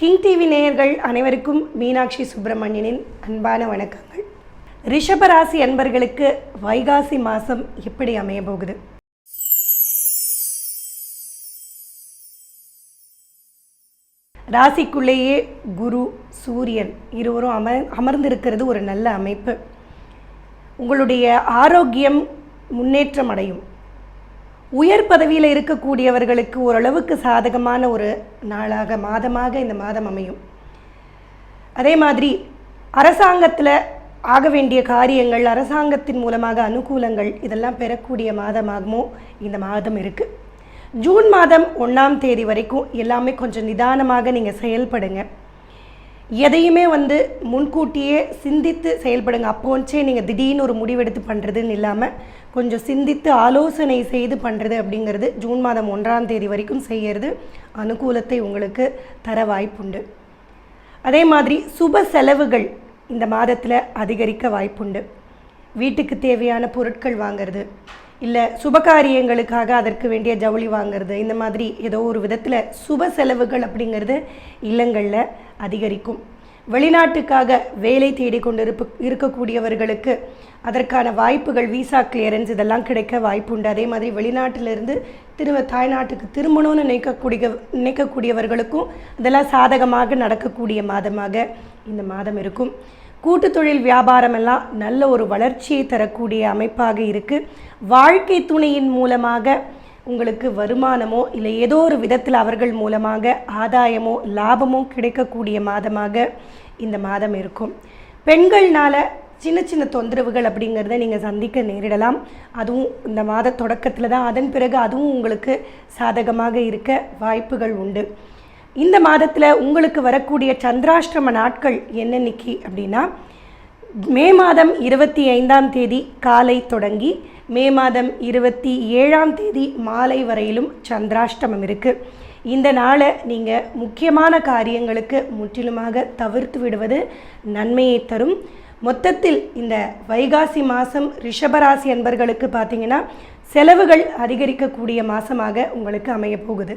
King TV நேயர்கள் அனைவருக்கும் மீனாட்சி சுப்பிரமணியனின் அன்பான வணக்கங்கள். ரிஷபராசி அன்பர்களுக்கு வைகாசி மாதம் எப்படி அமைய போகுது? ராசிக்குள்ளேயே குரு சூரியன் இருவரும் அம அமர்ந்திருக்கிறது ஒரு நல்ல அமைப்பு. உங்களுடைய ஆரோக்கியம் முன்னேற்றம் அடையும். உயர் பதவியில் இருக்கக்கூடியவர்களுக்கு ஓரளவுக்கு சாதகமான ஒரு நாளாக மாதமாக இந்த மாதம் அமையும். அதே மாதிரி அரசாங்கத்தில் ஆக வேண்டிய காரியங்கள் அரசாங்கத்தின் மூலமாக அனுகூலங்கள் இதெல்லாம் பெறக்கூடிய மாதமாகவும் இந்த மாதம் இருக்குது ஜூன் மாதம் ஒன்றாம் தேதி வரைக்கும் எல்லாமே கொஞ்சம் நிதானமாக நீங்கள் செயல்படுங்க. எதையுமே வந்து முன்கூட்டியே சிந்தித்து செயல்படுங்க. அப்போச்சே நீங்கள் திடீர்னு ஒரு முடிவெடுத்து பண்ணுறதுன்னு இல்லாமல் கொஞ்சம் சிந்தித்து ஆலோசனை செய்து பண்ணுறது அப்படிங்கிறது ஜூன் மாதம் ஒன்றாம் தேதி வரைக்கும் செய்கிறது அனுகூலத்தை உங்களுக்கு தர வாய்ப்புண்டு. அதே மாதிரி சுப செலவுகள் இந்த மாதத்தில் அதிகரிக்க வாய்ப்புண்டு. வீட்டுக்கு தேவையான பொருட்கள் வாங்குறது இல்லை சுபகாரியங்களுக்காக அதற்கு வேண்டிய ஜவுளி வாங்குறது இந்த மாதிரி ஏதோ ஒரு விதத்தில் சுப செலவுகள் அப்படிங்கிறது இல்லங்களில் அதிகரிக்கும். வெளிநாட்டுக்காக வேலை தேடிக்கொண்டிருப்பு இருக்கக்கூடியவர்களுக்கு அதற்கான வாய்ப்புகள் விசா கிளியரன்ஸ் இதெல்லாம் கிடைக்க வாய்ப்புண்டு அதே மாதிரி வெளிநாட்டிலிருந்து திரும்ப தாய்நாட்டுக்கு திரும்பணும்னு நினைக்கக்கூடிய நினைக்கக்கூடியவர்களுக்கும் இதெல்லாம் சாதகமாக நடக்கக்கூடிய மாதமாக இந்த மாதம் இருக்கும். கூட்டு தொழில் வியாபாரம் எல்லாம் நல்ல ஒரு வளர்ச்சியை தரக்கூடிய அமைப்பாக இருக்குது வாழ்க்கை துணையின் மூலமாக உங்களுக்கு வருமானமோ இல்லை ஏதோ ஒரு விதத்தில் அவர்கள் மூலமாக ஆதாயமோ லாபமோ கிடைக்கக்கூடிய மாதமாக இந்த மாதம் இருக்கும். பெண்கள்னால சின்ன சின்ன தொந்தரவுகள் அப்படிங்கிறத நீங்கள் சந்திக்க நேரிடலாம். அதுவும் இந்த மாத தொடக்கத்தில் தான். அதன் பிறகு அதுவும் உங்களுக்கு சாதகமாக இருக்க வாய்ப்புகள் உண்டு. இந்த மாதத்தில் உங்களுக்கு வரக்கூடிய சந்திராஷ்டிரம நாட்கள் என்னன்னைக்கு அப்படின்னா மே மாதம் இருபத்தி ஐந்தாம் தேதி காலை தொடங்கி மே மாதம் இருபத்தி ஏழாம் தேதி மாலை வரையிலும் சந்திராஷ்டமம் இருக்குது இந்த நாளை நீங்கள் முக்கியமான காரியங்களுக்கு முற்றிலுமாக தவிர்த்து விடுவது நன்மையை தரும். மொத்தத்தில் இந்த வைகாசி மாதம் ரிஷபராசி அன்பர்களுக்கு பார்த்தீங்கன்னா செலவுகள் அதிகரிக்கக்கூடிய மாதமாக உங்களுக்கு அமையப்போகுது